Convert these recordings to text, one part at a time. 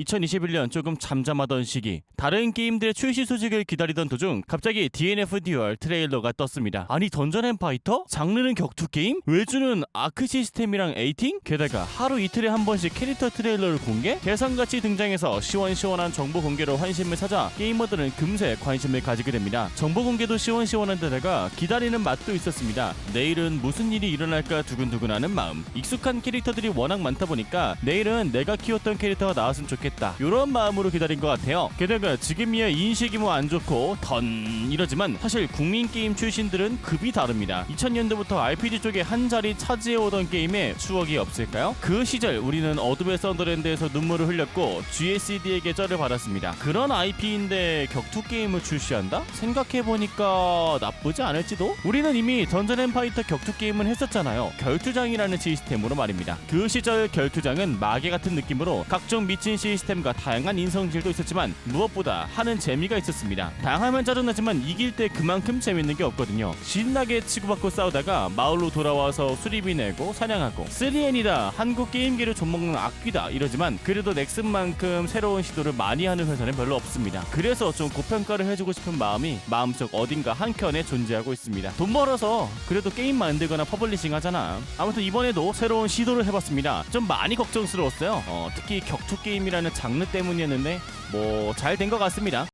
2021년 조금 잠잠하던 시기 다른 게임들의 출시 소식을 기다리던 도중 갑자기 DNF 듀얼 트레일러가 떴습니다 아니 던전 앤 파이터? 장르는 격투 게임? 외주는 아크 시스템이랑 에이팅? 게다가 하루 이틀에 한 번씩 캐릭터 트레일러를 공개? 계산같이 등장해서 시원시원한 정보 공개로 환심을 사자 게이머들은 금세 관심을 가지게 됩니다 정보 공개도 시원시원한 데다가 기다리는 맛도 있었습니다 내일은 무슨 일이 일어날까 두근두근하는 마음 익숙한 캐릭터들이 워낙 많다 보니까 내일은 내가 키웠던 캐릭터가 나왔으면 좋겠다 이런 마음으로 기다린 것 같아요 게다가 지금이야 인식이 뭐 안 좋고 던 이러지만 사실 국민 게임 출신들은 급이 다릅니다 2000년대부터 RPG 쪽에 한 자리 차지해오던 게임에 추억이 없을까요? 그 시절 우리는 어둠의 썬더랜드에서 눈물을 흘렸고 GSD에게 쩔을 받았습니다 그런 IP인데 격투 게임을 출시한다? 생각해보니까 나쁘지 않을지도? 우리는 이미 던전 앤 파이터 격투 게임은 했었잖아요 결투장이라는 시스템으로 말입니다 그 시절 결투장은 마계 같은 느낌으로 각종 미친 시 스템과 다양한 인성질도 있었지만 무엇보다 하는 재미가 있었습니다. 당하면 짜증나지만 이길 때 그만큼 재밌는 게 없거든요. 신나게 치고받고 싸우다가 마을로 돌아와서 수리비 내고 사냥하고 3N이다 한국 게임계를 좀먹는 악귀다 이러지만 그래도 넥슨만큼 새로운 시도를 많이 하는 회사는 별로 없습니다. 그래서 좀 고평가를 해주고 싶은 마음이 마음속 어딘가 한켠에 존재하고 있습니다. 돈 벌어서 그래도 게임 만들거나 퍼블리싱 하잖아. 아무튼 이번에도 새로운 시도를 해봤습니다. 좀 많이 걱정스러웠어요. 어, 특히 격투 게임이라는 장르 때문이었는데 뭐 잘 된 것 같습니다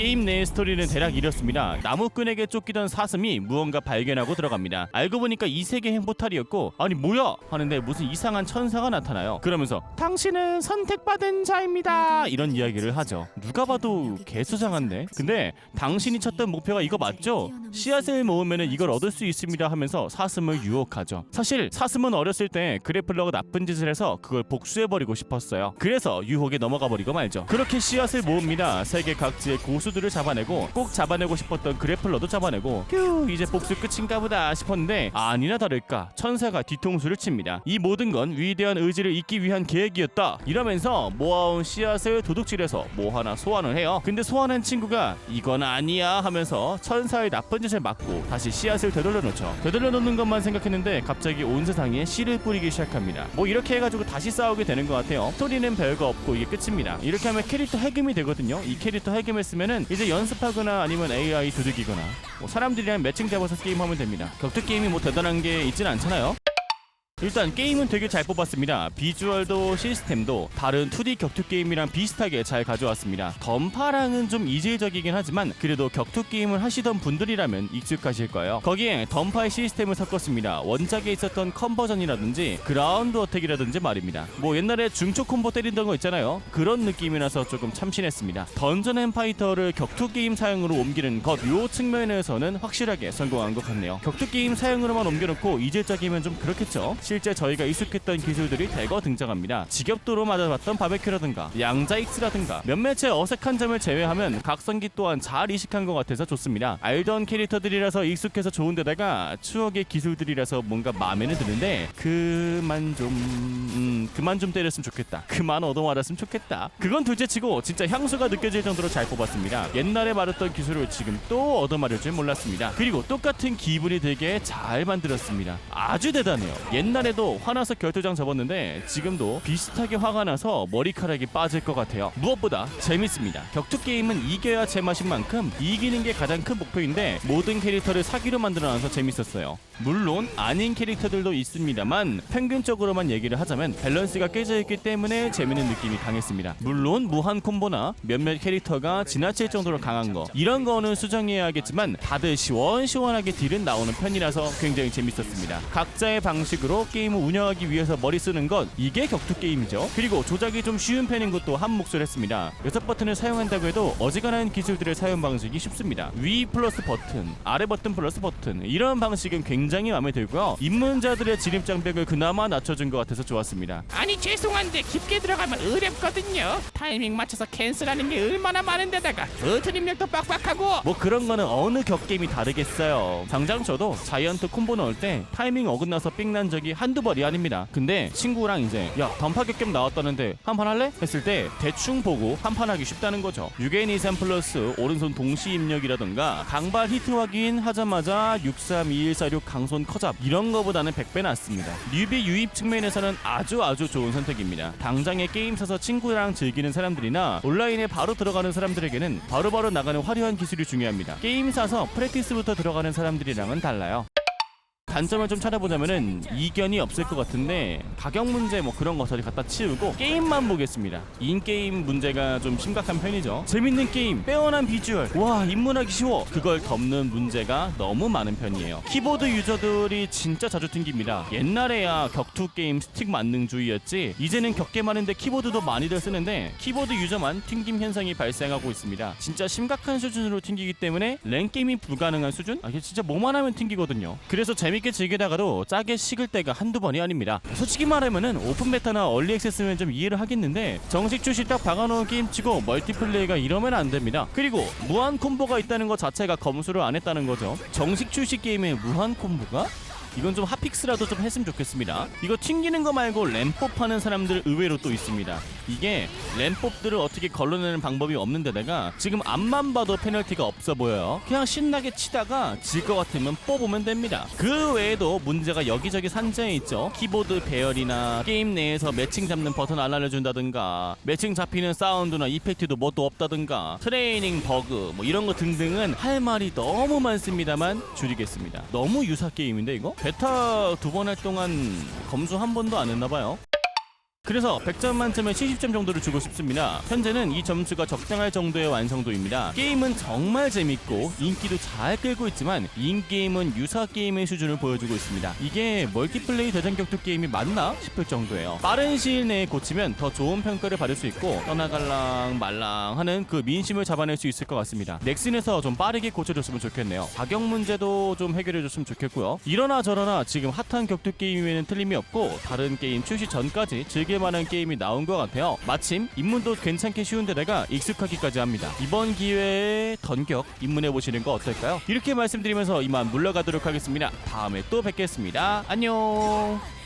게임 내의 스토리는 대략 이렇습니다. 나무꾼에게 쫓기던 사슴이 무언가 발견하고 들어갑니다. 알고 보니까 이 세계 행보탈이었고 아니 뭐야 하는데 무슨 이상한 천사가 나타나요. 그러면서 당신은 선택받은 자입니다. 이런 이야기를 하죠. 누가 봐도 개수상한데. 근데 당신이 찾던 목표가 이거 맞죠? 씨앗을 모으면 이걸 얻을 수 있습니다 하면서 사슴을 유혹하죠. 사실 사슴은 어렸을 때 그래플러가 나쁜 짓을 해서 그걸 복수해버리고 싶었어요. 그래서 유혹에 넘어가 버리고 말죠. 그렇게 씨앗을 모읍니다. 세계 각지의 고수 들을 잡아내고 꼭 잡아내고 싶었던 그래플러도 잡아내고 휴 이제 복수 끝인가 보다 싶었는데 아니나 다를까 천사가 뒤통수를 칩니다. 이 모든 건 위대한 의지를 잇기 위한 계획이었다. 이러면서 모아온 씨앗을 도둑질해서 뭐 하나 소환을 해요. 근데 소환한 친구가 이건 아니야 하면서 천사의 나쁜 짓을 막고 다시 씨앗을 되돌려 놓죠. 되돌려 놓는 것만 생각했는데 갑자기 온 세상에 씨를 뿌리기 시작합니다. 뭐 이렇게 해가지고 다시 싸우게 되는 것 같아요. 스토리는 별거 없고 이게 끝입니다. 이렇게 하면 캐릭터 해금이 되거든요. 이 캐릭터 해금했으면은 이제 연습하거나 아니면 AI 두들기거나 뭐 사람들이랑 매칭 잡아서 게임하면 됩니다. 격투 게임이 뭐 대단한 게 있진 않잖아요. 일단 게임은 되게 잘 뽑았습니다. 비주얼도 시스템도 다른 2D 격투 게임이랑 비슷하게 잘 가져왔습니다. 던파랑은 좀 이질적이긴 하지만 그래도 격투 게임을 하시던 분들이라면 익숙하실 거예요. 거기에 던파의 시스템을 섞었습니다. 원작에 있었던 컨버전이라든지 그라운드 어택이라든지 말입니다. 뭐 옛날에 중초 콤보 때리던 거 있잖아요. 그런 느낌이라서 조금 참신했습니다. 던전 앤 파이터를 격투 게임 사용으로 옮기는 것 요 측면에서는 확실하게 성공한 것 같네요. 격투 게임 사용으로만 옮겨놓고 이질적이면 좀 그렇겠죠. 실제 저희가 익숙했던 기술들이 대거 등장합니다. 지겹도로 맞아봤던 바베큐라든가 양자익스라든가 몇몇의 어색한 점을 제외하면 각성기 또한 잘 이식한 것 같아서 좋습니다. 알던 캐릭터들이라서 익숙해서 좋은데다가 추억의 기술들이라서 뭔가 마음에는 드는데 그만 좀 음, 그만 좀 때렸으면 좋겠다. 그만 얻어맞았으면 좋겠다. 그건 둘째치고 진짜 향수가 느껴질 정도로 잘 뽑았습니다. 옛날에 말했던 기술을 지금 또 얻어맞을 줄 몰랐습니다. 그리고 똑같은 기분이 들게 잘 만들었습니다. 아주 대단해요. 옛날 에도 화나서 결투장 접었는데 지금도 비슷하게 화가 나서 머리카락이 빠질 것 같아요. 무엇보다 재밌습니다. 격투 게임은 이겨야 제맛인 만큼 이기는 게 가장 큰 목표인데 모든 캐릭터를 사기로 만들어놔서 재밌었어요. 물론 아닌 캐릭터들도 있습니다만 평균적으로만 얘기를 하자면 밸런스가 깨져 있기 때문에 재밌는 느낌이 강했습니다. 물론 무한 콤보나 몇몇 캐릭터가 지나칠 정도로 강한 거 이런 거는 수정해야겠지만 다들 시원시원하게 딜은 나오는 편이라서 굉장히 재밌었습니다. 각자의 방식으로 게임을 운영하기 위해서 머리 쓰는 건 이게 격투 게임이죠. 그리고 조작이 좀 쉬운 편인 것도 한 몫을 했습니다. 여섯 버튼을 사용한다고 해도 어지간한 기술들의 사용 방식이 쉽습니다. 위 플러스 버튼, 아래 버튼 플러스 버튼 이런 방식은 굉장히 마음에 들고요. 입문자들의 진입 장벽을 그나마 낮춰준 것 같아서 좋았습니다. 아니 죄송한데 깊게 들어가면 어렵거든요 타이밍 맞춰서 캔슬하는 게 얼마나 많은데다가 버튼 입력도 빡빡하고 뭐 그런 거는 어느 격게임이 다르겠어요. 당장 저도 자이언트 콤보 넣을 때 타이밍 어긋나서 삥난 적이 한두 벌이 아닙니다. 근데 친구랑 이제 야 던파 격겜 나왔다는데 한 판 할래? 했을 때 대충 보고 한 판 하기 쉽다는 거죠. 6N 23 플러스 오른손 동시 입력이라던가 강발 히트 확인 하자마자 632146 강손 커잡 이런 거보다는 100배 낫습니다. 뉴비 유입 측면에서는 아주 아주 좋은 선택입니다. 당장에 게임 사서 친구랑 즐기는 사람들이나 온라인에 바로 들어가는 사람들에게는 바로바로 나가는 화려한 기술이 중요합니다. 게임 사서 프랙티스부터 들어가는 사람들이랑은 달라요. 단점을 좀 찾아보자면은 이견이 없을 것 같은데 가격 문제 뭐 그런 거 저리 갖다 치우고 게임만 보겠습니다. 인게임 문제가 좀 심각한 편이죠. 재밌는 게임, 빼어난 비주얼, 와 입문하기 쉬워. 그걸 덮는 문제가 너무 많은 편이에요. 키보드 유저들이 진짜 자주 튕깁니다. 옛날에야 격투 게임 스틱 만능주의였지 이제는 격게 많은데 키보드도 많이들 쓰는데 키보드 유저만 튕김 현상이 발생하고 있습니다. 진짜 심각한 수준으로 튕기기 때문에 랭 게임이 불가능한 수준? 아 이게 진짜 뭐만 하면 튕기거든요. 그래서 재 밌게 즐기다가도 짜게 식을 때가 한두 번이 아닙니다. 솔직히 말하면은 오픈 베타나 얼리 액세스면 좀 이해를 하겠는데 정식 출시 딱 박아놓은 게임치고 멀티플레이가 이러면 안 됩니다. 그리고 무한 콤보가 있다는 것 자체가 검수를 안 했다는 거죠. 정식 출시 게임에 무한 콤보가? 이건 좀 핫픽스라도 좀 했으면 좋겠습니다. 이거 튕기는 거 말고 램법 하는 사람들 의외로 또 있습니다. 이게 램법들을 어떻게 걸러내는 방법이 없는 데다가 지금 앞만 봐도 페널티가 없어 보여요. 그냥 신나게 치다가 질 것 같으면 뽑으면 됩니다. 그 외에도 문제가 여기저기 산재해 있죠. 키보드 배열이나 게임 내에서 매칭 잡는 버튼 안 알려준다든가 매칭 잡히는 사운드나 이펙트도 뭣도 없다든가 트레이닝 버그 뭐 이런 거 등등은 할 말이 너무 많습니다만 줄이겠습니다. 너무 유사 게임인데 이거? 베타 두 번 할 동안 검수 한 번도 안 했나 봐요. 그래서 100점 만점에 70점 정도를 주고 싶습니다. 현재는 이 점수가 적당할 정도의 완성도입니다. 게임은 정말 재밌고 인기도 잘 끌고 있지만 인게임은 유사 게임의 수준을 보여주고 있습니다. 이게 멀티플레이 대전 격투 게임이 맞나 싶을 정도예요. 빠른 시일 내에 고치면 더 좋은 평가를 받을 수 있고 떠나갈랑 말랑 하는 그 민심을 잡아낼 수 있을 것 같습니다. 넥슨에서 좀 빠르게 고쳐줬으면 좋겠네요. 가격 문제도 좀 해결해줬으면 좋겠고요. 이러나 저러나 지금 핫한 격투 게임에는 틀림이 없고 다른 게임 출시 전까지 즐길 만한 게임이 나온 것 같아요. 마침 입문도 괜찮게 쉬운 데다가 익숙하기까지 합니다. 이번 기회에 던격 입문해 보시는 거 어떨까요? 이렇게 말씀드리면서 이만 물러가도록 하겠습니다. 다음에 또 뵙겠습니다. 안녕.